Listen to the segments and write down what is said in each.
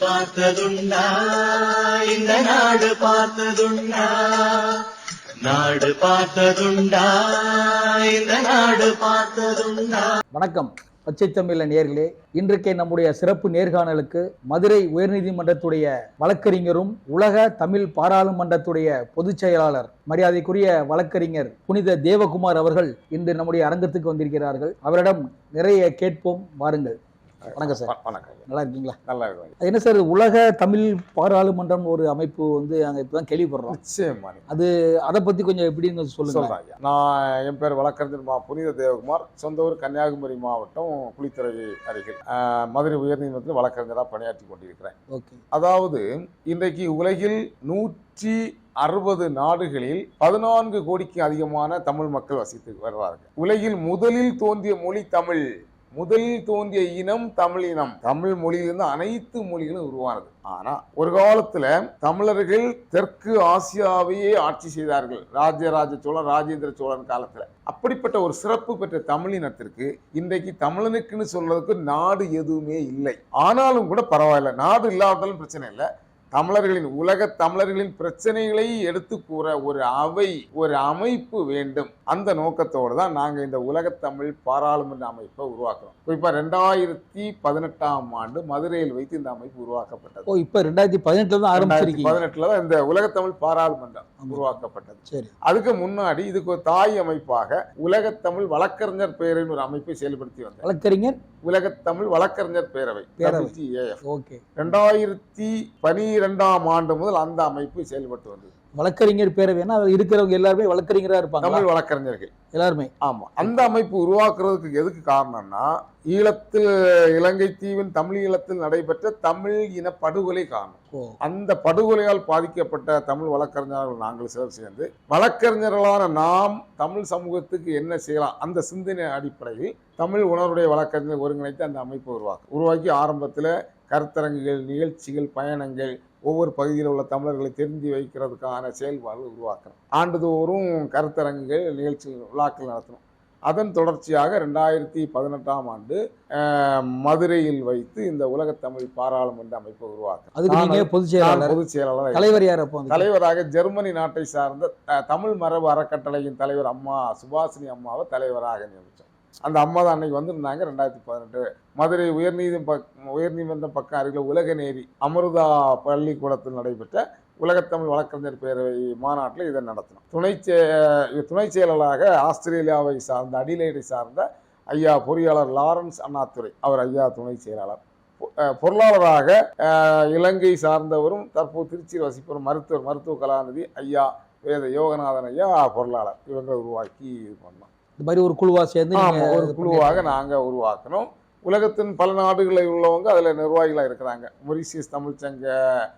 பார்த்ததுண்டா? இந்த நாடு பார்த்ததுண்டா? நாடு பார்த்ததுண்டா? இந்த நாடு பார்த்ததுண்டா? வணக்கம். பச்சை தமிழ நேர்களே இன்றைக்கே நம்முடைய சிறப்பு நேர்காணலுக்கு மதுரை உயர்நீதிமன்றத்துடைய வழக்கறிஞரும் உலக தமிழ் பாராளுமன்றத்துடைய பொதுச் செயலாளர் மரியாதைக்குரிய வழக்கறிஞர் புனித தேவகுமார் அவர்கள் இன்று நம்முடைய அரங்கத்துக்கு வந்திருக்கிறார்கள். அவரிடம் நிறைய கேட்போம் வாருங்கள். வணக்கம் சார். வணக்கம். நல்லா இருக்கீங்களா நல்லா இருக்கும். என்ன சார் உலக தமிழ் பாராளுமன்றம் ஒரு அமைப்பு வந்து அங்க இப்பதான் கேள்விப்படுறோம். நிச்சயமா அது அதை பத்தி கொஞ்சம் எப்படின்னு சொல்லுங்க ஐயா. நான் என் பேர் வழக்கறிஞர் மா புனித தேவகுமார். சொந்த ஊர் கன்னியாகுமரி மாவட்டம் குளித்துறை அருகில். மதுரை உயர்நீதிமன்றத்தில் வழக்கறிஞராக பணியாற்றி கொண்டிருக்கிறேன். ஓகே. அதாவது இன்றைக்கு உலகில் நூற்றி அறுபது நாடுகளில் பதினான்கு கோடிக்கு அதிகமான தமிழ் மக்கள் வசித்து வருவார்கள். உலகில் முதலில் தோன்றிய மொழி தமிழ். முதலில் தோன்றிய இனம் தமிழ் இனம். தமிழ் மொழியிலிருந்து அனைத்து மொழிகளும் உருவானது. ஆனா ஒரு காலத்துல தமிழர்கள் தெற்கு ஆசியாவையே ஆட்சி செய்தார்கள். ராஜராஜ சோழன் ராஜேந்திர சோழன் காலத்துல. அப்படிப்பட்ட ஒரு சிறப்பு பெற்ற தமிழினத்திற்கு இன்றைக்கு தமிழனுக்குன்னு சொல்றதுக்கு நாடு எதுவுமே இல்லை. ஆனாலும் கூட பரவாயில்ல. நாடு இல்லாததாலும் பிரச்சனை இல்லை. தமிழர்களின் உலக தமிழர்களின் பிரச்சனைகளை எடுத்து கூற ஒரு அவை ஒரு அமைப்பு வேண்டும். அந்த நோக்கத்தோடு தான் நாங்கள் இந்த உலகத்தமிழ் பாராளுமன்ற அமைப்பை உருவாக்குறோம். குறிப்பாக ரெண்டாயிரத்தி பதினெட்டாம் ஆண்டு மதுரையில் வைத்து இந்த அமைப்பு உருவாக்கப்பட்டது. ஓ இப்ப ரெண்டாயிரத்தி பதினெட்டுல தான் ஆரம்பிச்சிருக்கீங்க? பதினெட்டுல தான் இந்த உலகத்தமிழ் பாராளுமன்றம். உருவாக்கப்பட்டது. சரி. அதுக்கு முன்னாடி இதுக்கு ஒரு தாய் அமைப்பாக உலகத்தமிழ் வழக்கறிஞர் பேரவைன்னு ஒரு அமைப்பை செயல்படுத்தி வந்தது வழக்கறிஞர்? உலகத்தமிழ் வழக்கறிஞர் பேரவை பேரவை. ஓகே. ரெண்டாயிரத்தி பனிரெண்டாம் ஆண்டு முதல் அந்த அமைப்பு செயல்பட்டு வந்தது. வழக்கறிஞர் பேரவைன்னா அதுல இருக்கிறவங்க எல்லாருமே வழக்கறிஞரா இருப்பாங்க தமிழ் வழக்கறிஞர்கள். எல்லாருமே. ஆமா. அந்த அமைப்பு உருவாக்குறதுக்கு எதுக்கு காரணம்னா ஈழத்தில் இலங்கை தீவின் தமிழ் ஈழத்தில் நடைபெற்ற தமிழ் இன படுகொலை காரணம். அந்த படுகொலையால் பாதிக்கப்பட்ட தமிழ் வழக்கறிஞர்கள் நாங்கள் சிலர் சேர்ந்து வழக்கறிஞர்களான நாம் தமிழ் சமூகத்துக்கு என்ன செய்யலாம்? அந்த சிந்தனை அடிப்படையில் தமிழ் உணர்வுடைய வழக்கறிஞர் ஒருங்கிணைத்து அந்த அமைப்பை உருவாக்கு உருவாக்கி ஆரம்பத்தில் கருத்தரங்குகள் நிகழ்ச்சிகள் பயணங்கள் ஒவ்வொரு பகுதியில் உள்ள தமிழர்களை தெரிந்து வைக்கிறதுக்கான செயல்பாடுகள் உருவாக்கணும். ஆண்டுதோறும் கருத்தரங்குகள் நிகழ்ச்சிகள் விழாக்கள் நடத்தணும். அதன் தொடர்ச்சியாக ரெண்டாயிரத்தி பதினெட்டாம் ஆண்டு மதுரையில் வைத்து இந்த உலகத்தமிழ் பாராளுமன்ற அமைப்பை உருவாக்க அதுக்கு நீங்க பொதுச் செயலாளர். பொதுச் செயலாளர் தலைவர் யார்? தலைவராக ஜெர்மனி நாட்டை சார்ந்த தமிழ் மரபு அறக்கட்டளையின் தலைவர் அம்மா சுபாசினி அம்மாவை தலைவராக நியமித்தோம். அந்த அம்மா தான் அன்னைக்கு வந்திருந்தாங்க ரெண்டாயிரத்தி பதினெட்டு. மதுரை உயர்நீதி பக் உயர்நீதிமன்றம் பக்கம் அருகில் உலகநேரி அமிர்தா பள்ளிக்கூடத்தில் நடைபெற்ற உலகத்தமிழ் வழக்கறிஞர் பேரவை மாநாட்டில் இதை நடத்தினோம். துணை சே துணை செயலாளராக ஆஸ்திரேலியாவை சார்ந்த அடிலைடை சார்ந்த ஐயா பொறியாளர் லாரன்ஸ் அண்ணாத்துறை அவர் ஐயா துணை செயலாளர். பொ- பொருளாளராக இலங்கை சார்ந்தவரும் தற்போது திருச்சியில் வசிப்பவரும் மருத்துவர் மருத்துவ கலாநிதி ஐயா வேத யோகநாதன் ஐயா பொருளாளர். இவங்களை உருவாக்கி இது பண்ணோம். இந்த மாதிரி ஒரு குழுவா சேர்ந்து ஒரு குழுவாக நாங்க உருவாக்கணும் உலகத்தின் பல நாடுகளில் உள்ளவங்க அதுல நிர்வாகிகளா இருக்கிறாங்க. மொரிசியஸ் தமிழ்ச்சங்க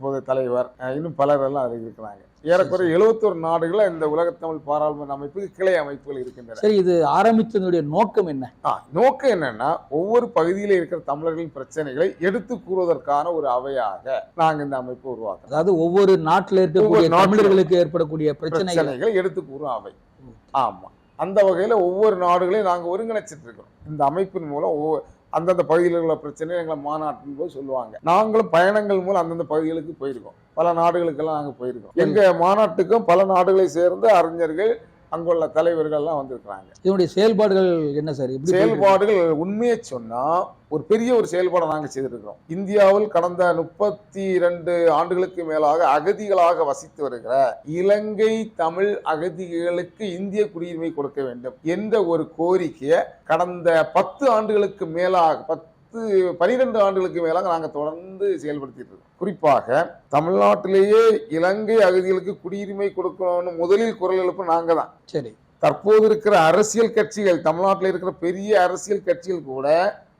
பொது தலைவர் இன்னும் பலர் எல்லாம் அதில் இருக்கிறாங்க. ஏறக்குறைய எழுபத்தொரு நாடுகளில் இந்த உலகத்தமிழ் பாராளுமன்ற அமைப்புக்கு கிளை அமைப்புகள் இருக்கின்றன. சரி இது ஆரம்பித்ததுடைய நோக்கம் என்ன? ஆ, நோக்கம் என்னன்னா ஒவ்வொரு பகுதியில இருக்கிற தமிழர்களின் பிரச்சனைகளை எடுத்து கூறுவதற்கான ஒரு அவையாக நாங்க இந்த அமைப்பு உருவாக்குறோம். அதாவது ஒவ்வொரு நாட்டுல இருக்கக்கூடிய தமிழர்களுக்கு ஏற்படக்கூடிய பிரச்சனைகள். எடுத்து கூறும் அவை. ஆமா. அந்த வகையில ஒவ்வொரு நாடுகளையும் நாங்க ஒருங்கிணைச்சிட்டு இருக்கிறோம் இந்த அமைப்பின் மூலம் ஒவ்வொரு அந்தந்த பகுதியில் உள்ள பிரச்சனை எங்களை மாநாட்டின் போது சொல்லுவாங்க. நாங்களும் பயணங்கள் மூலம் அந்தந்த பகுதிகளுக்கு போயிருக்கோம். பல நாடுகளுக்கெல்லாம் நாங்க போயிருக்கோம். எங்க மாநாட்டுக்கும் பல நாடுகளை சேர்ந்த அறிஞர்கள் அங்குள்ள தலைவர்கள்லாம் வந்திருக்கிறாங்க. இதனுடைய செயல்பாடுகள் என்ன சார்? செயல்பாடுகள் உண்மையை சொன்னா ஒரு பெரிய ஒரு செயல்பாடை நாங்க செய்துட்டு இருக்கிறோம் இந்தியாவில் கடந்த முப்பத்தி இரண்டு ஆண்டுகளுக்கு மேலாக அகதிகளாக வசித்து வருகிற இலங்கை தமிழ் அகதிகளுக்கு இந்திய குடியுரிமை கொடுக்க வேண்டும் என்ற ஒரு கோரிக்கையை கடந்த பத்து ஆண்டுகளுக்கு மேலாக பத்து பனிரெண்டு ஆண்டுகளுக்கு மேலாக நாங்க தொடர்ந்து செயல்படுத்திட்டு இருக்கோம். குறிப்பாக தமிழ்நாட்டிலேயே இலங்கை அகதிகளுக்கு குடியுரிமை கொடுக்கணும்னு முதலில் குரல் எழுப்பு நாங்க தான். சரி. தற்போது இருக்கிற அரசியல் கட்சிகள் தமிழ்நாட்டில் இருக்கிற பெரிய அரசியல் கட்சிகள் கூட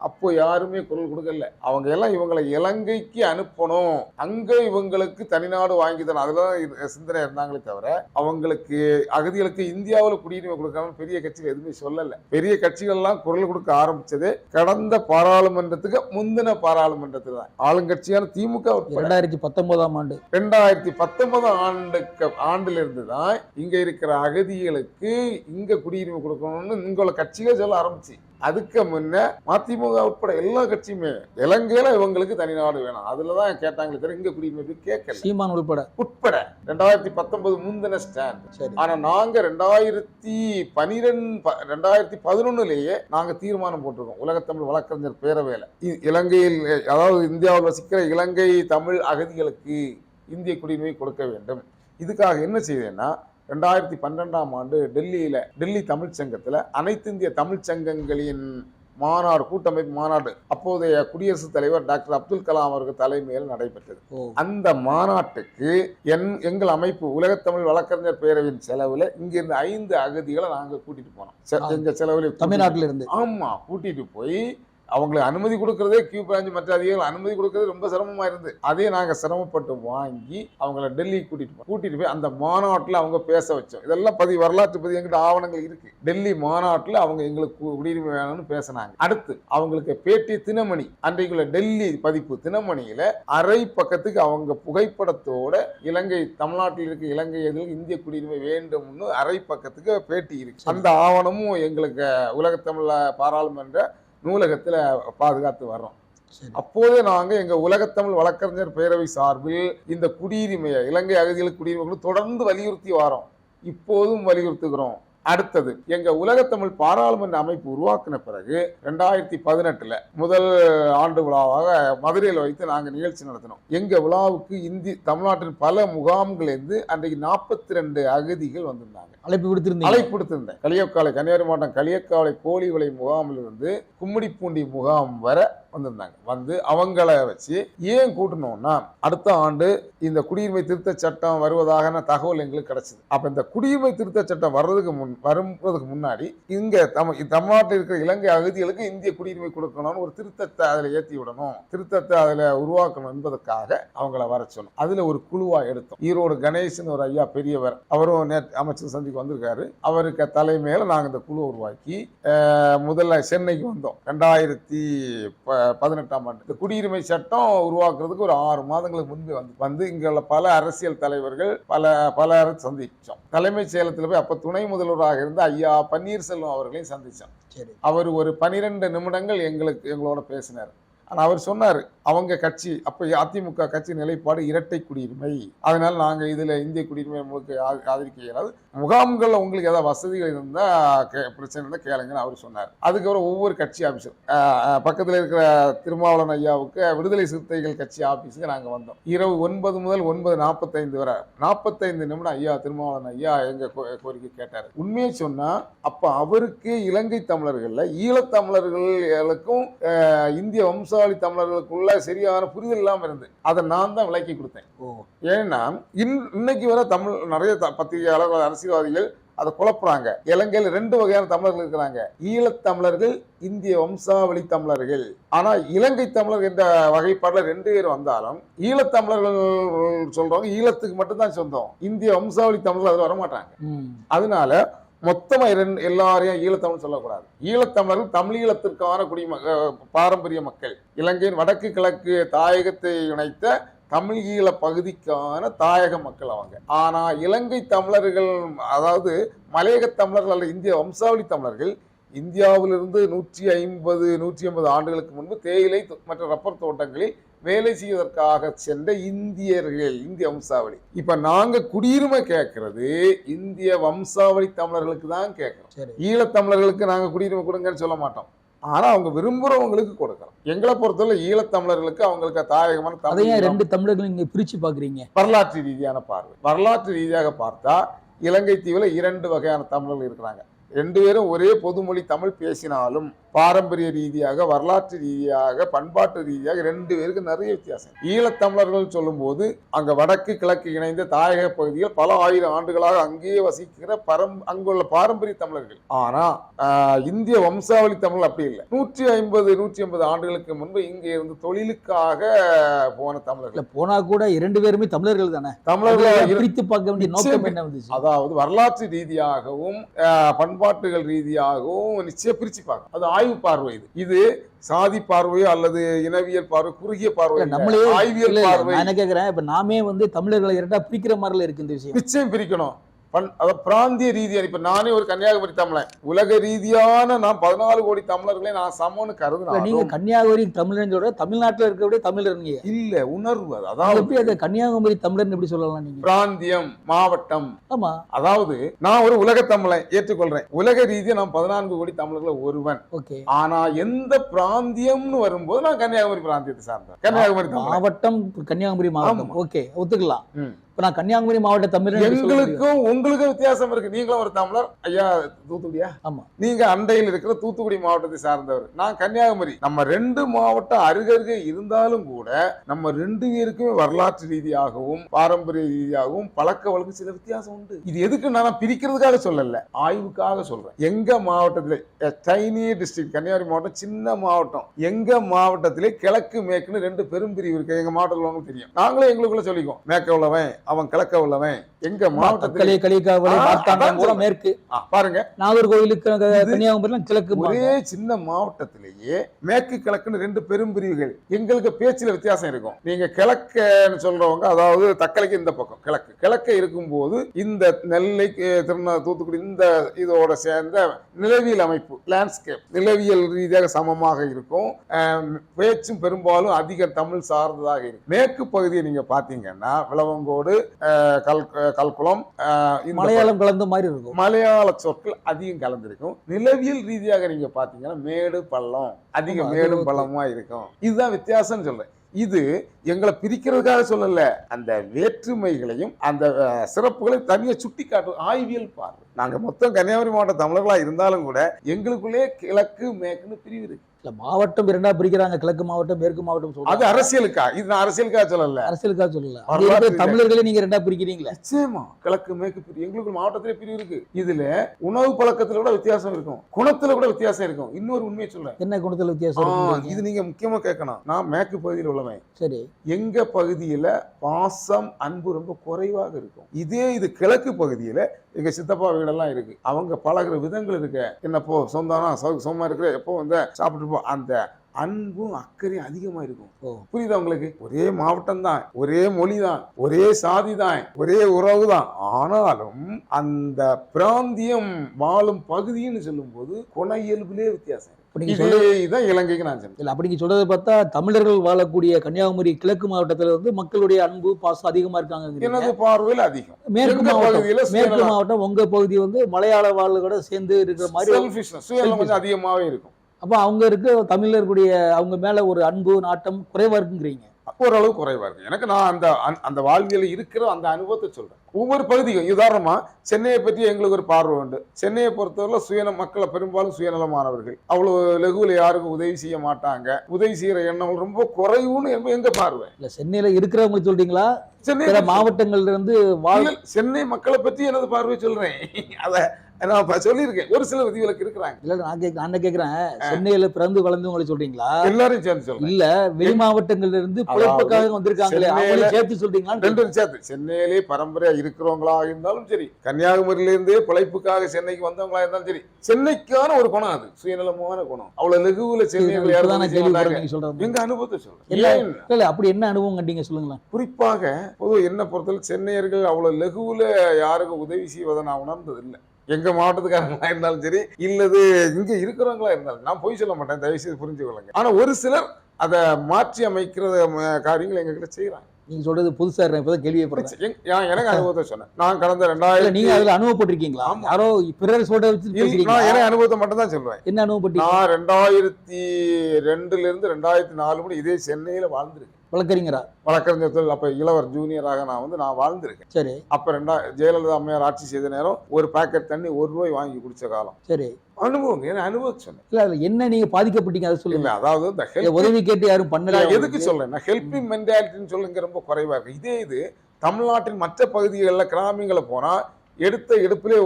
அப்போ யாருமே குரல் கொடுக்கல. அவங்க எல்லாம் இவங்களை இலங்கைக்கு அனுப்பணும். அங்க இவங்களுக்கு தனிநாடு வாங்கி தரணும். அதுலதான் இது சிந்தனை இருந்தாங்களே தவிர அவங்களுக்கு அகதிகளுக்கு இந்தியாவில் குடியுரிமை கொடுக்கணும் பெரிய கட்சிகள் எதுவுமே சொல்லல. பெரிய கட்சிகள்லாம் குரல் கொடுக்க ஆரம்பிச்சது கடந்த பாராளுமன்றத்துக்கு முந்தின பாராளுமன்றத்துக்கு தான். ஆளுங்கட்சியான திமுக உட்பட. இரண்டாயிரத்தி பத்தொன்பதாம் ஆண்டு. ரெண்டாயிரத்தி பத்தொன்பதாம் ஆண்டுக்கு ஆண்டுல இருந்து தான் இங்க இருக்கிற அகதிகளுக்கு இங்க குடியுரிமை கொடுக்கணும்னு இங்க உள்ள கட்சிகள் சொல்ல ஆரம்பிச்சு. அதுக்கு முன்ன மதிமுக உட்பட எல்லா கட்சியுமே இலங்கையில இவங்களுக்கு தனி நாடு வேணும். அதுலதான் கேட்டாங்களே தவிர இங்க குடியுரிமை கேட்கல. சீமான் உள்பட உட்பட. ரெண்டாயிரத்தி பத்தொன்பது முந்தின ஸ்டாண்ட். சரி. ஆனா நாங்க ரெண்டாயிரத்தி பனிரெண்டு ரெண்டாயிரத்தி பதினொன்னுலயே நாங்க தீர்மானம் போட்டிருக்கோம். உலகத்தமிழ் வழக்கறிஞர் பேரவையில. இலங்கையில் அதாவது இந்தியாவில் வசிக்கிற இலங்கை தமிழ் அகதிகளுக்கு இந்திய குடியுரிமை கொடுக்க வேண்டும். இதுக்காக என்ன செய்தேன்னா ரெண்டாயிரத்தி பன்னெண்டாம் ஆண்டு டெல்லியில டெல்லி தமிழ்ச் சங்கத்துல அனைத்து இந்திய தமிழ்ச் சங்கங்களின் மாநாடு கூட்டமைப்பு மாநாடு. அப்போதைய குடியரசுத் தலைவர் டாக்டர் அப்துல் கலாம் அவர்கள் தலைமையில் நடைபெற்றது. அந்த மாநாட்டுக்கு என் எங்கள் அமைப்பு உலகத்தமிழ் வழக்கறிஞர் பேரவையின் செலவுல இங்கிருந்து ஐந்து அகதிகளை நாங்க கூட்டிட்டு போனோம். எங்க செலவுல தமிழ்நாட்டில இருந்து ஆமா கூட்டிட்டு போய் அவங்களுக்கு அனுமதி கொடுக்கறதே கியூ பிரான்ச் மற்ற அதிகாரிகள் அனுமதி கொடுக்கறது ரொம்ப சிரமமா இருந்து அதே நாங்கள் சிரமப்பட்டு வாங்கி அவங்கள டெல்லி கூட்டிட்டு போய் கூட்டிட்டு போய் அந்த மாநாட்டில் அவங்க பேச வச்சோம். இதெல்லாம் பதி வரலாற்று பதி எங்கிட்ட ஆவணங்கள் இருக்கு. டெல்லி மாநாட்டில் அவங்க எங்களுக்கு கு- குடியுரிமை வேணும்னு பேசினாங்க. அடுத்து அவங்களுக்கு பேட்டி தினமணி அன்றைக்குள்ள டெல்லி பதிப்பு தினமணியில அரை பக்கத்துக்கு அவங்க புகைப்படத்தோட இலங்கை தமிழ்நாட்டில் இருக்க இலங்கை இந்திய குடியுரிமை வேண்டும்னு அரை பக்கத்துக்கு பேட்டி இருக்கு. அந்த ஆவணமும் எங்களுக்கு உலகத்தமிழ பாராளுமன்ற நூலகத்துல பாதுகாத்து வர்றோம். அப்போதே நாங்க எங்க உலகத்தமிழ் வழக்கறிஞர் பேரவை சார்பில் இந்த குடியுரிமையை இலங்கை அகதிகளுக்கு குடியுரிமை தொடர்ந்து வலியுறுத்தி வரோம். இப்போதும் வலியுறுத்துகிறோம். அடுத்தது எங்க உலகத்தமிழ் பாராளுமன்ற அமைப்பு உருவாக்கின பிறகு ரெண்டாயிரத்தி பதினெட்டுல முதல் ஆண்டு விழாவாக மதுரையில் வைத்து நாங்க நிகழ்ச்சி நடத்தினோம். எங்க விழாவுக்கு இந்தி தமிழ்நாட்டின் பல முகாம்களிலிருந்து அன்றைக்கு நாற்பத்தி ரெண்டு அகதிகள் வந்திருந்தாங்க. அழைப்பு விடுத்திருந்தீங்க. அழைப்பு விடுத்திருந்தேன். களியக்காலை கன்னியாகுமரி மாவட்டம் களியக்காலை கோழிவிளை முகாமில் இருந்து கும்மிடிப்பூண்டி முகாம் வர வந்திருந்தாங்க. வந்து அவங்கள வச்சு ஏன் கூட்டணும்னா அடுத்த ஆண்டு இந்த குடியுரிமை திருத்த சட்டம் வருவதாக தகவல் எங்களுக்கு கிடைச்சது. அப்ப இந்த குடியுரிமை திருத்த சட்டம் வர்றதுக்கு முன் வருவதற்கு முன்னாடி இங்க தம் தமிழ்நாட்டில் இருக்கிற இலங்கை அகதிகளுக்கு இந்திய குடியுரிமை கொடுக்கணும்னு ஒரு திருத்தத்தை அதில் ஏற்றி விடணும். திருத்தத்தை அதில் உருவாக்கணும் என்பதற்காக அவங்கள வர சொன்னோம். அதுல ஒரு குழுவா எடுத்தோம். ஈரோடு கணேசன் ஒரு ஐயா பெரியவர் அவரும் நேற்று அமைச்சர் சந்திக்கு வந்திருக்காரு. அவருக்கு தலைமையில் நாங்கள் இந்த குழு உருவாக்கி முதல்ல சென்னைக்கு வந்தோம். ரெண்டாயிரத்தி ப- பதினெட்டாம் ஆண்டு. குடியுரிமை சட்டம் உருவாக்குறதுக்கு ஒரு ஆறு மாதங்களுக்கு முன்பு வந்து வந்து இங்க உள்ள பல அரசியல் தலைவர்கள் பல பலரை சந்திச்சோம். தலைமைச் செயலத்தில் போய் அப்ப துணை முதல்வராக இருந்த ஐயா பன்னீர்செல்வம் அவர்களையும் சந்திச்சோம். சரி. அவர் ஒரு பனிரெண்டு நிமிடங்கள் எங்களுக்கு எங்களோட பேசினார். ஆனால் அவர் சொன்னார் அவங்க கட்சி அப்போ அதிமுக கட்சி நிலைப்பாடு இரட்டை குடியுரிமை. அதனால் நாங்கள் இதில் இந்திய குடியுரிமை முழுக்க ஆதரிக்க இயலாது. முகாம்களில் உங்களுக்கு ஏதாவது வசதிகள் இருந்தால் கே- பிரச்சனை இருந்தால் கேளுங்கன்னு அவர் சொன்னார். அதுக்கப்புறம் ஒவ்வொரு கட்சி ஆஃபீஸர் பக்கத்தில் இருக்கிற திருமாவளவன் ஐயாவுக்கு விடுதலை சிறுத்தைகள் கட்சி ஆஃபீஸுக்கு நாங்கள் வந்தோம். இரவு ஒன்பது முதல் ஒன்பது நாற்பத்தைந்து வரை. நாற்பத்தைந்து நிமிடம் ஐயா திருமாவளவன் ஐயா எங்கள் கோ- கோரிக்கை கேட்டார். உண்மையை சொன்னால் அப்போ அவருக்கு இலங்கை தமிழர்களில் ஈழத்தமிழர்களுக்கும் இந்திய இந்திய வம்சாவளி தமிழர்களுக்குள்ள சரியான புரிதல் இல்லாம இருந்து அதை நான் தான் விளக்கி கொடுத்தேன். ஏன்னா இன்- இன்னைக்கு வர தமிழ் நிறைய பத்திரிகையாளர்கள் அரசியல்வாதிகள் அதை குழப்புறாங்க. இலங்கையில் ரெண்டு வகையான தமிழர்கள் இருக்கிறாங்க. ஈழத்தமிழர்கள் இந்திய வம்சாவளி தமிழர்கள். ஆனா இலங்கை தமிழர் என்ற வகைப்பாடுல ரெண்டு பேர் வந்தாலும் ஈழத்தமிழர்கள் சொல்றவங்க ஈழத்துக்கு மட்டும்தான் சொந்தம். இந்திய வம்சாவளி தமிழர்கள் அதுல வரமாட்டாங்க. ம். அதனால மொத்தமாக இரண்டு எல்லாரையும் ஈழத்தமிழ் சொல்லக்கூடாது. ஈழத்தமிழர்கள் தமிழீழத்திற்கான குடிம பாரம்பரிய மக்கள். இலங்கையின் வடக்கு கிழக்கு தாயகத்தை இணைத்த தமிழ் ஈழ பகுதிக்கான தாயக மக்கள் அவங்க. ஆனால் இலங்கை தமிழர்கள் அதாவது மலையக தமிழர்கள் அல்ல இந்திய வம்சாவளி தமிழர்கள் இந்தியாவிலிருந்து நூற்றி ஐம்பது நூற்றி ஐம்பது ஆண்டுகளுக்கு முன்பு தேயிலை மற்ற ரப்பர் தோட்டங்களில் வேலை செய்வதற்காக சென்ற இந்தியர்கள் இந்திய வம்சாவளி. இப்ப நாங்க குடியுரிமை கேட்கறது இந்திய வம்சாவளி தமிழர்களுக்கு தான் கேட்கிறோம். ஈழத்தமிழர்களுக்கு நாங்க குடியுரிமை கொடுங்கன்னு சொல்ல மாட்டோம். ஆனா அவங்க விரும்புறவங்களுக்கு கொடுக்கிறோம். எங்களை பொறுத்தவரை ஈழத்தமிழர்களுக்கு அவங்களுக்கு தாயகமான தமிழ் ரெண்டு தமிழர்களும் நீங்க பிரிச்சு பாக்குறீங்க? வரலாற்று ரீதியான பார்வை. வரலாற்று ரீதியாக பார்த்தா இலங்கை தீவுல இரண்டு வகையான தமிழர்கள் இருக்கிறாங்க. ரெண்டு பேரும் ஒரே பொதுமொழி தமிழ் பேசினாலும் பாரம்பரிய ரீதியாக வரலாற்று ரீதியாக பண்பாட்டு ரீதியாக ரெண்டு பேருக்கு நிறைய வித்தியாசம். ஈழத்தமிழர்கள் சொல்லும்போது அங்க வடக்கு கிழக்கு இணைந்த தாயக பகுதிகள் பல ஆயிரம் ஆண்டுகளாக அங்கேயே வசிக்கிற பரம் அங்குள்ள பாரம்பரிய தமிழர்கள். ஆனா ஆஹ், இந்திய வம்சாவளி தமிழ் அப்படி இல்லை. நூற்றி ஐம்பது நூற்றி ஐம்பது ஆண்டுகளுக்கு முன்பு இங்கே இருந்து தொழிலுக்காக போன தமிழர்கள். போனா கூட இரண்டு பேருமே தமிழர்கள் தானே? தமிழர்கள் பிரித்து பார்க்க வேண்டிய நோக்கம் என்ன வந்துச்சு? அதாவது வரலாற்று ரீதியாகவும் ஆஹ், பண்பாட்டுகள் ரீதியாகவும் நிச்சயம் பிரிச்சு பார்க்கணும் அது ஆய்வு பார்வை இது. இது சாதி பார்வையோ அல்லது இனவியல் பார்வை குறுகிய பார்வை. நம்மளே ஆய்வியல் பார்வை. நான் என்ன கேக்குறேன் இப்ப நாமே வந்து தமிழர்களை இரண்டா பிரிக்கிற மாதிரில இருக்கு இந்த விஷயம். நிச்சயம் பிரிக்கணும். பண் அதாவது பிராந்திய ரீதியா இப்ப நானே ஒரு கன்னியாகுமரி தமிழன். உலக ரீதியான நான் பதினாலு கோடி தமிழர்களை நான் சமம்னு இல்ல, நீங்க கன்னியாகுமரி தமிழன் சொல்ற தமிழ்நாட்டுல இருக்கக்கூடிய தமிழர் நீங்க. இல்ல உணர்வு அது. அது அதாவது எப்படி அது கன்னியாகுமரி தமிழர்னு எப்படி சொல்லலாம் நீங்க? பிராந்தியம் மாவட்டம். ஆமா. அதாவது நான் ஒரு உலக தமிழன் ஏற்றுக்கொள்றேன். உலக ரீதியா நான் பதினான்கு கோடி தமிழர்களை ஒருவன். ஓகே. ஆனா எந்த பிராந்தியம்னு வரும்போது நான் கன்னியாகுமரி பிராந்தியத்தை சார்ந்தேன் கன்னியாகுமரி மாவட்டம் கன்னியாகுமரி மாவட்டம். ஓகே ஒத்துக்கலாம். ம். இப்ப நான் கன்னியாகுமரி மாவட்ட தமிழர் எங்களுக்கும் உங்களுக்கும் வித்தியாசம் இருக்கு. நீங்களும் ஒரு தமிழர் ஐயா தூத்துக்குடியா? ஆமா. நீங்க அண்டையில் இருக்கிற தூத்துக்குடி மாவட்டத்தை சார்ந்தவர். நான் கன்னியாகுமரி. நம்ம ரெண்டு மாவட்டம் அருகருகே இருந்தாலும் கூட நம்ம ரெண்டு பேருக்குமே வரலாற்று ரீதியாகவும் பாரம்பரிய ரீதியாகவும் பழக்க வழக்கு சில வித்தியாசம் உண்டு. இது எதுக்கு நான் பிரிக்கிறதுக்காக சொல்லல. ஆய்வுக்காக சொல்றேன். எங்க மாவட்டத்திலே டைனி டிஸ்ட்ரிக்ட் கன்னியாகுமரி மாவட்டம் சின்ன மாவட்டம். எங்க மாவட்டத்திலே கிழக்கு மேற்குன்னு ரெண்டு பெரும் பிரிவு இருக்கு. எங்க மாவட்டத்தில் உள்ளவங்களுக்கு தெரியும். நாங்களே எங்களுக்குள்ள சொல்லிக்குவோம். மேற்க உள்ளவன் அவன் கிழக்க உள்ளவன். எங்க மாவட்டத்திலே கலிகாவலை சொல்றேன். மேற்கு. பாருங்க. நாகர்கோவிலுக்கு கன்னியாகுமரிலாம் கிழக்கு ஒரே சின்ன மாவட்டத்திலேயே மேற்கு கிழக்குன்னு ரெண்டு பெரும் பிரிவுகள். எங்களுக்கு பேச்சுல வித்தியாசம் இருக்கும். நீங்க கிழக்குன்னு சொல்றவங்க அதாவது தக்கலைக்கு இந்த பக்கம் கிழக்கு. கிழக்க இருக்கும்போது இந்த நெல்லை திருநா தூத்துக்குடி இந்த இதோட சேர்ந்த நிலவியல் அமைப்பு லேண்ட்ஸ்கேப் நிலவியல் ரீதியாக சமமாக இருக்கும். பேச்சும் பெரும்பாலும் அதிக தமிழ் சார்ந்ததாக இருக்கும். மேற்கு பகுதியை நீங்க பாத்தீங்கன்னா விளவங்கோடு கல் கல்குளம் மலையாளம் கலந்த மாதிரி இருக்கும். மலையாள சொற்கள் அதிகம் கலந்திருக்கும். நிலவியல் ரீதியாக நீங்க பாத்தீங்கன்னா மேடு பள்ளம் அதிக மேடும். பள்ளமா இருக்கும். இதுதான் வித்தியாசம்னு சொல்றேன். இது எங்களை பிரிக்கிறதுக்காக சொல்லல. அந்த வேற்றுமைகளையும் அந்த சிறப்புகளையும் தனியா சுட்டி காட்டும் ஆய்வியல் பார்வை. நாங்க மொத்தம் கன்னியாகுமரி மாவட்ட தமிழர்களா இருந்தாலும் கூட எங்களுக்குள்ளே கிழக்கு மேற்குன்னு பிரிவு இருக்கு. இல்ல மாவட்டம் இரண்டா பிரிக்கிறாங்க. கிழக்கு மாவட்டம் மேற்கு மாவட்டம் அது அரசியலுக்கா? இது நான் அரசியலுக்காக சொல்லல. அரசியலுக்காக சொல்லல. தமிழர்களே நீங்க ரெண்டா பிரிக்கிறீங்களே. நிச்சயமா. கிழக்கு மேற்கு பிரிவு எங்களுக்கு மாவட்டத்திலே பிரிவு இருக்கு. இதுல உணவு பழக்கத்துல கூட வித்தியாசம் இருக்கும். குணத்துல கூட வித்தியாசம் இருக்கும். இன்னொரு உண்மையை சொல்றேன். என்ன குணத்துல வித்தியாசம்? இது நீங்க முக்கியமா கேட்கணும். நான் மேற்கு பகுதியில் உள்ளவன். சரி. எங்க பகுதியில பாசம் அன்பு ரொம்ப குறைவாக இருக்கும். இதே இது கிழக்கு பகுதியில எங்க சித்தப்பா வீடெல்லாம் இருக்கு. அவங்க பழகுற விதங்கள் இருக்கு. என்ன போ சொந்தம்னா சௌ- சும்மா இருக்கிற எப்போ வந்து சாப்பிட்டு அந்த அன்பும் அக்கறையும் அதிகமா இருக்கும். புரியுதா உங்களுக்கு? ஒரே மாவட்டம் தான் ஒரே மொழி தான் ஒரே சாதி தான் ஒரே உறவு தான். ஆனாலும் அந்த பிராந்தியம் வாழும் பகுதின்னு சொல்லும்போது குண இயல்புலே வித்தியாசம் இருக்கு. இப்ப நீங்க சொல்றது இதே தான் இலங்கைக்கு நான் இல்ல அப்படி சொல்றதை பார்த்தா தமிழர்கள் வாழக்கூடிய கன்னியாகுமரி கிழக்கு மாவட்டத்துல வந்து மக்களுடைய அன்பு பாசம் அதிகமா இருக்காங்க எனது பார்வையில் அதிகம். மேற்கு மாவட்டம் மேற்கு. மாவட்டம் உங்க பகுதி வந்து மலையாள வாழ்களோட சேர்ந்து இருக்கிற மாதிரி அதிகமாவே இருக்கும். அப்ப அவங்க இருக்க தமிழர்களுடைய அவங்க மேல ஒரு அன்பு நாட்டம் குறைவா இருக்குங்கிறீங்க. ஓரளவு குறைவா இருக்கு. எனக்கு நான் அந்த அந்த- வாழ்வியல் இருக்கிற அந்த அனுபவத்தை சொல்றேன். ஒவ்வொரு பகுதியும் உதாரணமா சென்னையை பற்றி எங்களுக்கு ஒரு பார்வை உண்டு. சென்னையை பொறுத்தவரை சுயநல மக்களை பெரும்பாலும் சுயநலமானவர்கள். அவ்வளவு லகுவில் யாருக்கும் உதவி செய்ய மாட்டாங்க. உதவி செய்யற எண்ணம் ரொம்ப குறைவுன்னு என்பது எங்க பார்வை? இல்ல சென்னையில இருக்கிறவங்க சொல்றீங்களா? சென்னை மாவட்டங்கள்ல இருந்து சென்னை மக்களை பற்றி எனது பார்வை சொல்றேன். அத நான் சொல்லியிருக்கேன். ஒரு சில விதிவிலக்கு இருக்கிறாங்க. இல்ல நான் கேட்க நான் கேக்குறேன்? சென்னையில பிறந்து வளர்ந்தவங்களை சொல்றீங்களா? எல்லாரையும் சேர்ந்து சொல்றேன். இல்ல வெளி மாவட்டங்கள்ல இருந்து பிழைப்புக்காக வந்திருக்காங்களே அவங்களையும் சேர்த்து சொல்றீங்களான்னு ரெண்டு சேர்த்து. சென்னையிலே பரம்பரையா இருக்கிறவங்களா இருந்தாலும் சரி கன்னியாகுமரியில இருந்தே பிழைப்புக்காக சென்னைக்கு வந்தவங்களா இருந்தாலும் சரி சென்னைக்கான ஒரு குணம் அது. சுயநலமான குணம். அவ்வளவு லகுவுல நீங்க சொல்றது. எங்க அனுபவத்தை சொல்றேன் இல்ல அப்படி என்ன அனுபவம் கண்டீங்க சொல்லுங்களேன். குறிப்பாக பொதுவாக என்ன பொறுத்தவரை சென்னையர்கள் அவ்வளவு லகுவுல யாருக்கும் உதவி செய்வதை நான் உணர்ந்தது இல்லை எங்க மாவட்டத்துக்காரங்களா இருந்தாலும் சரி இல்லது இங்க இருக்கிறவங்களா இருந்தாலும் நான் பொய் சொல்ல மாட்டேன் தயவு செய்து புரிஞ்சு கொள்ளுங்க. ஆனா ஒரு சிலர் அதை மாற்றி அமைக்கிற காரியங்களை எங்க கிட்ட செய்யறாங்க நீங்க சொல்றது புதுசா இருக்கேன் இப்பதான் கேள்விப்படுறேன் எனக்கு அனுபவத்தை சொன்னேன். நான் கடந்த இல்ல ரெண்டாயிரத்தி நீங்க அதுல அனுபவப்பட்டிருக்கீங்களா. யாரோ பிறர் சொல்ற வச்சு எனக்கு அனுபவத்தை மட்டும் தான் சொல்லுவேன். என்ன அனுபவப்பட்டீங்க? நான் ரெண்டாயிரத்தி ரெண்டுல இருந்து ரெண்டாயிரத்தி நாலு மணி இதே சென்னையில வாழ்ந்திருக்கேன். வழக்கறிஞரா? வழக்கறிஞர் தொழில் அப்ப இளவர் ஜூனியராக நான் வந்து நான் வாழ்ந்திருக்கேன். சரி. அப்ப ரெண்டா ஜெயலலிதா அம்மையார் ஆட்சி செய்த நேரம் ஒரு பாக்கெட் தண்ணி ஒரு ரூபாய் வாங்கி குடிச்ச காலம். சரி. அனுபவம் என்ன அனுபவத்தை சொன்னேன். இல்ல அதுல என்ன நீங்க பாதிக்கப்பட்டீங்க அதை சொல்லுங்க. அதாவது இந்த உதவி கேட்டு யாரும் பண்ணல எதுக்கு சொல்றேன்? நான் ஹெல்பிங் மென்டாலிட்டின்னு சொல்லுங்க ரொம்ப குறைவா இருக்கு. இதே இது தமிழ்நாட்டின் மற்ற பகுதிகளில் கிராமங்களை போனா எடுத்த எடுப்பிலே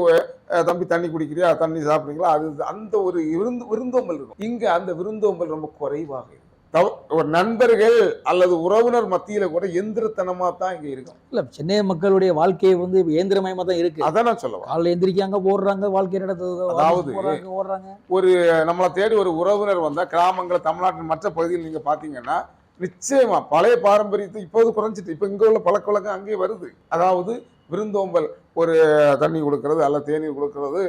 தம்பி தண்ணி குடிக்கிறியா? தண்ணி சாப்பிடுறீங்களா? அது அந்த ஒரு விருந்து விருந்தோம்பல் இருக்கும். இங்க அந்த விருந்தோம்பல் ரொம்ப குறைவாக இருக்கும் ஒரு நண்பர்கள் அல்லது உறவினர் மத்தியில கூட எந்திரத்தனமா தான் இங்க இருக்கும். இல்ல சென்னை மக்களுடைய வாழ்க்கையை வந்து இயந்திரமயமா தான் இருக்கு. அதான் நான் சொல்லுவேன் காலைல எந்திரிக்காங்க ஓடுறாங்க வாழ்க்கை நடத்துது அதாவது- ஓடுறாங்க நம்மளை தேடி ஒரு உறவினர் வந்தா கிராமங்கள் தமிழ்நாட்டின் மற்ற பகுதியில் நீங்க பாத்தீங்கன்னா நிச்சயமா பழைய பாரம்பரியத்தை இப்போது குறைஞ்சிட்டு இப்ப இங்க உள்ள பழக்க வழக்கம் அங்கேயே வருது. அதாவது விருந்தோம்பல் ஒரு தண்ணி கொடுக்கறது அல்ல தேநீர் கொடுக்கறது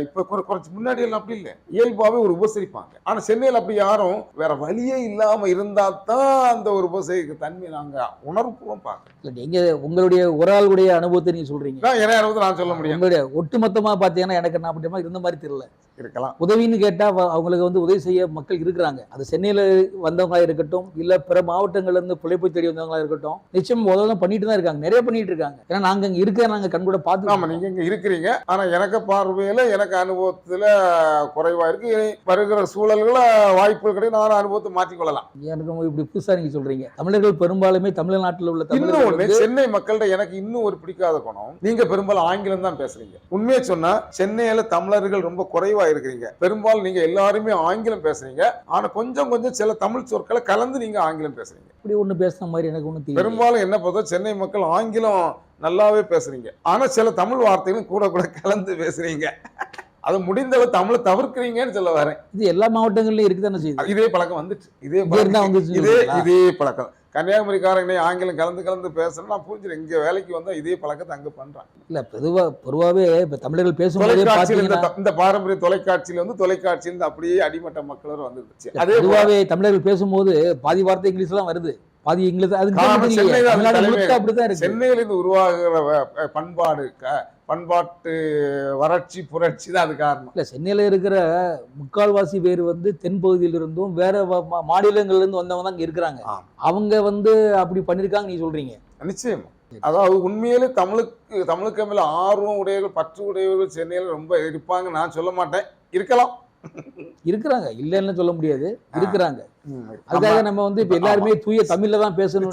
இப்ப குறை குறைச்சு முன்னாடி எல்லாம் அப்படி இல்லை. இயல்பாவே ஒரு உபசரிப்பாங்க. ஆனா சென்னையில் அப்படி யாரும் வேற வழியே இல்லாம இருந்தா தான் அந்த ஒரு உபசரிக்க தன்மை நாங்க உணர்வுபூர்வம் பார்க்கறோம். இல்ல நீங்க உங்களுடைய ஒரு ஆளுடைய அனுபவத்தை நீங்க சொல்றீங்க. நான் என்ன அனுபவத்தை நான் சொல்ல முடியும் உங்களுடைய ஒட்டுமொத்தமா பாத்தீங்கன்னா எனக்கு என்ன அப்படிமா இருந்த மாதிரி தெரியல. இருக்கலாம். உதவின்னு கேட்டா அவ- அவங்களுக்கு வந்து உதவி செய்ய மக்கள் இருக்கிறாங்க. அது சென்னையில வந்தவங்களா இருக்கட்டும் இல்ல பிற மாவட்டங்கள்ல இருந்து பிழைப்பு தேடி வந்தவங்களா இருக்கட்டும் நிச்சயம் உதவி பண்ணிட்டு தான் இருக்காங்க. நிறைய பண்ணிட்டு இருக்காங்க. ஏன்னா நாங்க இங்க இருக்க நாங்க கண்கூட பார்த்து நீங்க இங்க இருக்கிறீங்க. ஆனா எனக்கு பார்வையில எனக்கு அனுபவத்துல குறைவா இருக்கு. வருகிற சூழல்கள வாய்ப்புகள் கிடையாது நான் அனுபவத்தை மாற்றிக்கொள்ளலாம். எனக்கு இப்படி புதுசா நீங்க சொல்றீங்க. தமிழர்கள் பெரும்பாலுமே தமிழ்நாட்டில் உள்ள இன்னும் வந்து சென்னை மக்கள்கிட்ட எனக்கு இன்னும் ஒரு பிடிக்காத குணம் நீங்க பெரும்பாலும் ஆங்கிலம் தான் பேசுறீங்க. உண்மையை சொன்னா சென்னையில தமிழர்கள் ரொம்ப குறைவா இருக்கிறீங்க. பெரும்பாலும் நீங்க எல்லாருமே ஆங்கிலம் பேசுறீங்க. ஆனா கொஞ்சம் கொஞ்சம் சில தமிழ் சொற்களை கலந்து நீங்க ஆங்கிலம் பேசுறீங்க. இப்படி ஒண்ணு பேசுன மாதிரி எனக்கு தெரியும் பெரும்பாலும் என்ன பார்த்தா சென்னை மக்கள் ஆங்கிலம் நல்லாவே பேசுறீங்க. ஆனா சில தமிழ் வார்த்தைகளும் கூட கூட கலந்து பேசுறீங்க. அது முடிந்தளவு தமிழை தவிர்க்கிறீங்கன்னு சொல்ல வரேன். இது எல்லா மாவட்டங்கள்லயும் இருக்குதானே செய்யுது? இதே பழக்கம் வந்துச்சு. இதே பழக்கம். இதே? இதே பழக்கம். கன்னியாகுமரிக்காரங்க ஆங்கிலம் கலந்து கலந்து பேசுறேன் நான் புரிஞ்சிடும். இங்க வேலைக்கு வந்தா இதே பழக்கத்தை அங்க பண்றான் இல்ல பொதுவா பொதுவாவே இப்ப தமிழர்கள் பேசும்போதே தொலைக்காட்சியில் இந்த பாரம்பரிய தொலைக்காட்சியில வந்து தொலைக்காட்சியில் இருந்து அப்படியே அடிமட்ட மக்களர் வந்துருச்சு. அதே போல பொதுவாவே தமிழர்கள் பேசும்போது பாதி வார்த்தை இங்கிலீஷ் எல்லாம் வருது. அது தலைமை. முழுக்க அப்படிதான் இருக்கு. சென்னையில இருந்து உருவாகிற பண்பாடு பண்பாட்டு வறட்சி புரட்சி தான் அது காரணம். இல்ல சென்னையில இருக்கிற முக்கால்வாசி பேர் வந்து தென் பகுதியில இருந்தும் வேற வ- மா- மாநிலங்கள்ல இருந்து வந்தவங்க தான் இங்க இருக்கிறாங்க. அவங்க வந்து அப்படி பண்ணிருக்காங்க நீ சொல்றீங்க. நிச்சயமா. அதாவது உண்மையிலே தமிழுக்கு தமிழுக்கு மேல ஆர்வம் உடையவர்கள் பற்று உடையவர்கள் சென்னையில ரொம்ப இருப்பாங்க நான் சொல்ல மாட்டேன். இருக்கலாம். இருக்கிறாங்க. இல்லைன்னு சொல்ல முடியாது. இருக்கிறாங்க. அதுக்காக நம்ம வந்து இப்ப எல்லாருமே தூய தமிழ்ல தான் பேசணும்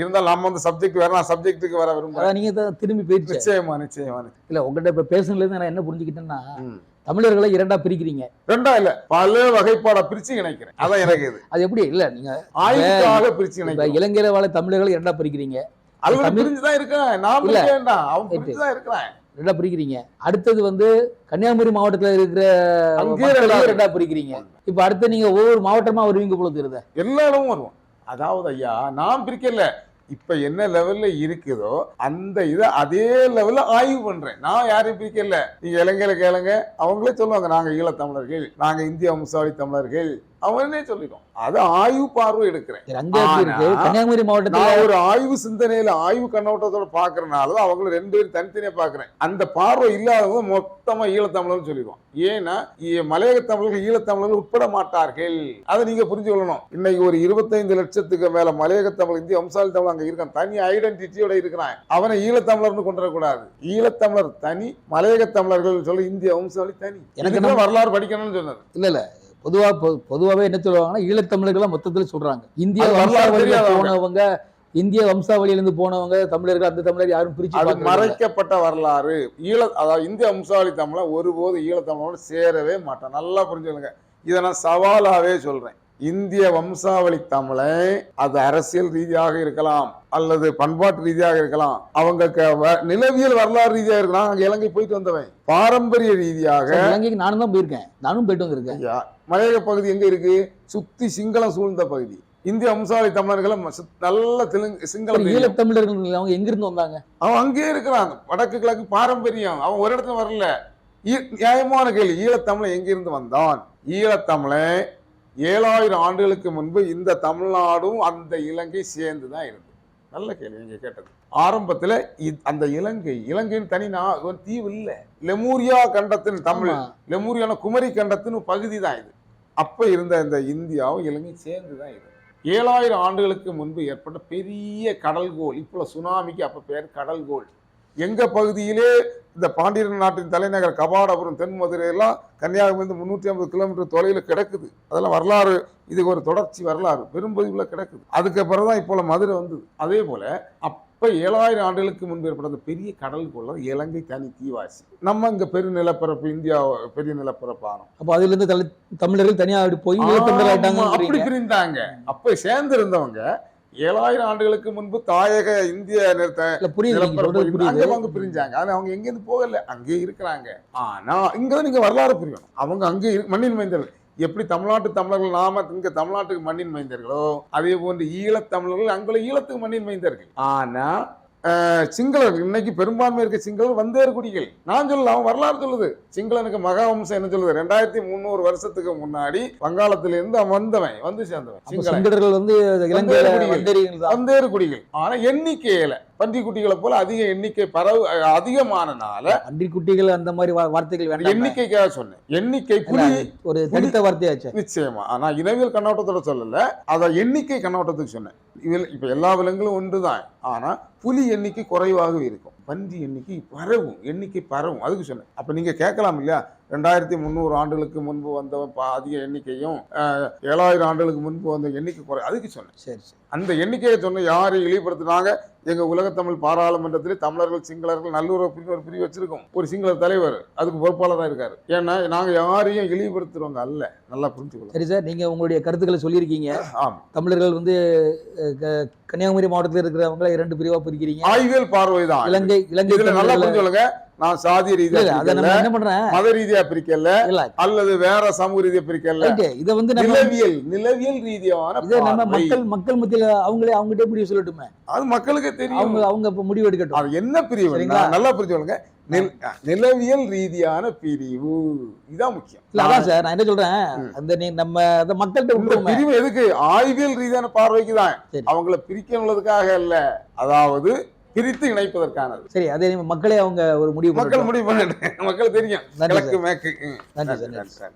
இருந்தாலும் நம்ம அந்த சப்ஜெக்ட் வேற நான் சப்ஜெக்ட்டுக்கு வர விரும்புறேன். நீங்க தான் திரும்பி போயிடுச்சு. நிச்சயமா நிச்சயமா. இல்ல உங்ககிட்ட இப்ப பேசுனதுல இருந்து நான் என்ன புரிஞ்சுக்கிட்டேன்னா. தமிழர்களை இரண்டா பிரிக்கிறீங்க. ரெண்டா இல்ல பல வகைப்பாடா பிரிச்சு இணைக்கிறேன். அதான் எனக்கு இது. அது எப்படி? இல்ல நீங்க ஆய்வுக்காக பிரிச்சு இணைக்கிறேன் இலங்கையில வாழ தமிழர்களை இரண்டா பிரிக்கிறீங்க. அது பிரிஞ்சுதான் இருக்கேன் நான். பிரிக்க வேண்டாம் அவன். பிரிஞ்சுதான் இருக்கிறான். ரெண்டா பிரிக்கிறீங்க. அடுத்தது வந்து கன்னியாகுமரி மாவட்டத்துல இருக்கிற மக்களையும் ரெண்டா ரெண்டா பிரிக்கிறீங்க. இப்ப அடுத்து நீங்க ஒவ்வொரு மாவட்டமா வருவீங்க போல தெரியுது எல்லா இடமும் வருவோம். அதாவது ஐயா நான் பிரிக்கல. இப்ப என்ன லெவல்ல இருக்குதோ அந்த இதை அதே லெவல்ல ஆய்வு பண்றேன். நான் யாரையும் பிரிக்கல. நீங்க இலங்கையில கேளுங்க. அவங்களே சொல்லுவாங்க நாங்க ஈழத்தமிழர்கள் நாங்க இந்திய வம்சாவளி தமிழர்கள் அவனே சொல்லிடும் அது ஆய்வு பார்வை எடுக்கிறேன். கன்னியாகுமரி மாவட்டத்துல ஒரு ஆய்வு சிந்தனையில ஆய்வு கண்ணோட்டத்தோட பாக்குறதுனால தான் அவங்கள ரெண்டு பேரும் தனித்தனியா பாக்குறேன் அந்த பார்வை இல்லாதவங்க மொத்தமா ஈழத்தமிழர்னு சொல்லிடுவோம் ஏன்னா மலையக தமிழர்கள் ஈழத்தமிழர்கள் உட்பட மாட்டார்கள். அதை நீங்க புரிஞ்சு கொள்ளணும். இன்னைக்கு ஒரு இருபத்தைந்து லட்சத்துக்கு மேல மலையக தமிழ் இந்திய வம்சாவளி தமிழ் அங்க இருக்கான் தனி ஐடென்டிட்டியோட இருக்கிறான் அவனை ஈழத்தமிழர்னு கொண்டு வரக்கூடாது ஈழத்தமிழர் தனி மலையக தமிழர்கள் சொல்லி இந்திய வம்சாவளி தனி. எனக்கு எனக்கு வரலாறு படிக்கணும்னு சொன்னது இல்ல இல்ல. பொதுவா பொ- பொதுவாவே என்ன சொல்லுவாங்கன்னா ஈழத்தமிழர்களை மொத்தத்துல சொல்றாங்க. இந்திய வரலாறு. போனவங்க இந்திய வம்சாவளியிலிருந்து போனவங்க தமிழர்கள் அந்த தமிழர் யாரும் பிரிச்சு அது. மறைக்கப்பட்ட வரலாறு. ஈழ அதாவது இந்திய வம்சாவளி தமிழை ஒருபோது ஈழத்தமிழோட சேரவே மாட்டான் நல்லா புரிஞ்சுக்கணுங்க. இதை நான் சவாலாவே சொல்றேன். இந்திய வம்சாவளி தமிழை அது அரசியல் ரீதியாக இருக்கலாம் அல்லது பண்பாட்டு ரீதியாக இருக்கலாம். அவங்க நிலவியல் வரலாறு ரீதியாக இருக்கலாம். அங்க இலங்கை போயிட்டு வந்தவன். பாரம்பரிய ரீதியாக இலங்கைக்கு நானும் தான் போயிருக்கேன். நானும் போயிட்டு வந்திருக்கேன். மலையக பகுதி எங்க இருக்கு? சுத்தி சிங்களம் சூழ்ந்த பகுதி. இந்திய வம்சாவளி தமிழர்களை நல்ல தெலுங்கு சிங்களம் சரி, தெரியும். ஈழத்தமிழர்கள் அவங்க எங்க இருந்து வந்தாங்க? அவன் அங்கேயே இருக்கிறான் வடக்கு கிழக்கு பாரம்பரியம். அவன் ஒரு இடத்துல வரல. நியாயமான கேள்வி. ஈழத்தமிழன் எங்கிருந்து வந்தான்? ஈழத்தமிழன் ஏழாயிரம் ஆண்டுகளுக்கு முன்பு இந்த தமிழ்நாடும் அந்த இலங்கை சேர்ந்து தான் இருந்தது. நல்ல கேள்வி நீங்க கேட்டது. ஆரம்பத்துல அந்த இலங்கை இலங்கையின் தனி நா- ஒரு தீவு இல்ல. லெமூரியா கண்டத்தின் தமிழ். லெமூரியான குமரி கண்டத்தின் பகுதி தான் இது. அப்ப இருந்த இந்த இந்தியாவும் இலங்கை சேர்ந்து தான் இது ஏழாயிரம் ஆண்டுகளுக்கு முன்பு ஏற்பட்ட பெரிய கடல்கோள் இப்போ சுனாமிக்கு அப்ப பேர் கடல்கோள். எங்க பகுதியிலே இந்த பாண்டியன் நாட்டின் தலைநகர் கபாடபுரம் தென் மதுரை எல்லாம் கன்னியாகுமரி முன்னூற்றி ஐம்பது கிலோமீட்டர் தொலைவில் கிடக்குது. அதெல்லாம் வரலாறு இதுக்கு ஒரு தொடர்ச்சி வரலாறு பெரும்பகுதியில் கிடக்குது. அதுக்கு பிறகுதான் இப்போ மதுரை வந்தது. அதே போல அப்ப ஏழாயிரம் ஆண்டுகளுக்கு முன்பு ஏற்பட்ட அந்த பெரிய கடல் கொள்ள இலங்கை தனி தீவாசி. நம்ம இங்க பெரு நிலப்பரப்பு இந்தியா பெரிய நிலப்பரப்பு ஆனோம். அப்ப அதுல இருந்து தல- தமிழர்கள் தனியா அப்படி போய் அப்படி பிரிந்தாங்க. அப்ப சேர்ந்து இருந்தவங்க ஏழாயிரம் ஆண்டுகளுக்கு முன்பு தாயக இந்திய அங்க அவங்க பிரிஞ்சாங்க. ஆனா அவங்க எங்க இருந்து போகல. அங்கேயே இருக்கிறாங்க. ஆனா இங்கதான் நீங்க வரலாறு புரியணும். அவங்க அங்க மண்ணின் மைந்தர்கள். எப்படி தமிழ்நாட்டு தமிழர்கள் நாம இங்க தமிழ்நாட்டுக்கு மண்ணின் மைந்தர்களோ அதே போன்று ஈழத்தமிழர்கள் அங்குள்ள ஈழத்துக்கு மண்ணின் மைந்தர்கள். ஆனா சிங்களர்கள் இன்னைக்கு பெரும்பான்மை இருக்க சிங்களர் வந்தேறு குடிகள். நான் சொல்லல அவன் வரலாறு சொல்லுது. சிங்களனுக்கு மகாவம்சம் என்ன சொல்லுது? ரெண்டாயிரத்தி முந்நூறு வருஷத்துக்கு முன்னாடி வங்காளத்திலிருந்து அவன் வந்தவன் வந்து சேர்ந்தவன். சிங்களர்கள் வந்து வந்தேறு குடிகள். ஆனா எண்ணிக்கையில பன்றி குட்டிகளை போல அதிக எண்ணிக்கை பரவு அதிகமானனால அன்றிக்குட்டிகள் அந்த மாதிரி வார்த்தைகள் வேண்டாம். எண்ணிக்கைக்காக சொன்னேன். எண்ணிக்கை புலி ஒரு தனித்த வார்த்தையாச்சு. நிச்சயமா. ஆனா இனவியல் கண்ணோட்டத்தோட சொல்லல. அத எண்ணிக்கை கண்ணோட்டத்துக்கு சொன்னேன். இதில் இப்ப எல்லா விலங்குகளும் ஒன்றுதான். ஆனா புலி எண்ணிக்கை குறைவாக இருக்கும். பன்றி எண்ணிக்கை பரவும். எண்ணிக்கை பரவும். அதுக்கு சொன்னேன். அப்ப நீங்க கேட்கலாம் இல்லையா? ரெண்டாயிரத்தி முந்நூறு ஆண்டுகளுக்கு முன்பு வந்தவன் பா- அதிக எண்ணிக்கையும் ஏழாயிரம் ஆண்டுகளுக்கு முன்பு வந்த எண்ணிக்கை குறை அதுக்கு சொன்னேன். சரி சரி. அந்த எண்ணிக்கையை சொன்ன யாரை இழிவுபடுத்தினாங்க? எங்க உலகத்தமிழ் பாராளுமன்றத்திலே தமிழர்கள் சிங்களர்கள் நல்லுறவு பிரிவு ஒரு பிரிவு வச்சிருக்கோம். ஒரு சிங்கள தலைவர் அதுக்கு பொறுப்பாளராக இருக்காரு. ஏன்னா நாங்க யாரையும் இழிவுபடுத்துறவங்க அல்ல. நல்லா புரிஞ்சுக்கலாம் சரி சார் நீங்க உங்களுடைய கருத்துக்களை சொல்லியிருக்கீங்க. ஆமா. தமிழர்கள் வந்து கன்னியாகுமரி மாவட்டத்தில் இருக்கிறவங்கள இரண்டு பிரிவா பிரிக்கிறீங்க. ஆய்வியல் பார்வைதான் இலங்கை இலங்கை இதுல நல்லா புரிஞ்சுக்கொள்ளுங்க. நான் சாதி இல்ல, ரீதியா இல்ல, என்ன பண்றேன்? மத ரீதியா பிரிக்கல இல்ல அல்லது வேற சமூக ரீதியா பிரிக்கல. இதை வந்து நிலவியல் நிலவியல் ரீதியான நம்ம. மக்கள் மக்கள் மத்தியில அவங்களே அவங்ககிட்ட முடிவு சொல்லட்டுமே? அது மக்களுக்கு தெரியும். அவங்க அவங்க இப்ப முடிவு எடுக்கட்டும். அது என்ன பிரிவு? நல்லா புரிஞ்சுக்கொள்ளுங்க நில்- நிலவியல் ரீதியான பிரிவு. இதான் முக்கியம். இல்ல அதான் சார் நான் என்ன சொல்றேன். அந்த நீ நம்ம அந்த மக்கள்கிட்ட விட்டுருவோமே. பிரிவு எதுக்கு? ஆய்வியல் ரீதியான பார்வைக்கு தான். அவங்கள பிரிக்கணுன்றதுக்காக அல்ல அதாவது பிரித்து இணைப்பதற்கானது சரி அதே மக்களே அவங்க ஒரு முடிவு மக்கள். முடிவு பண்ணிட்டு மக்கள் தெரியும் நன்றி சார். நன்றி சார்.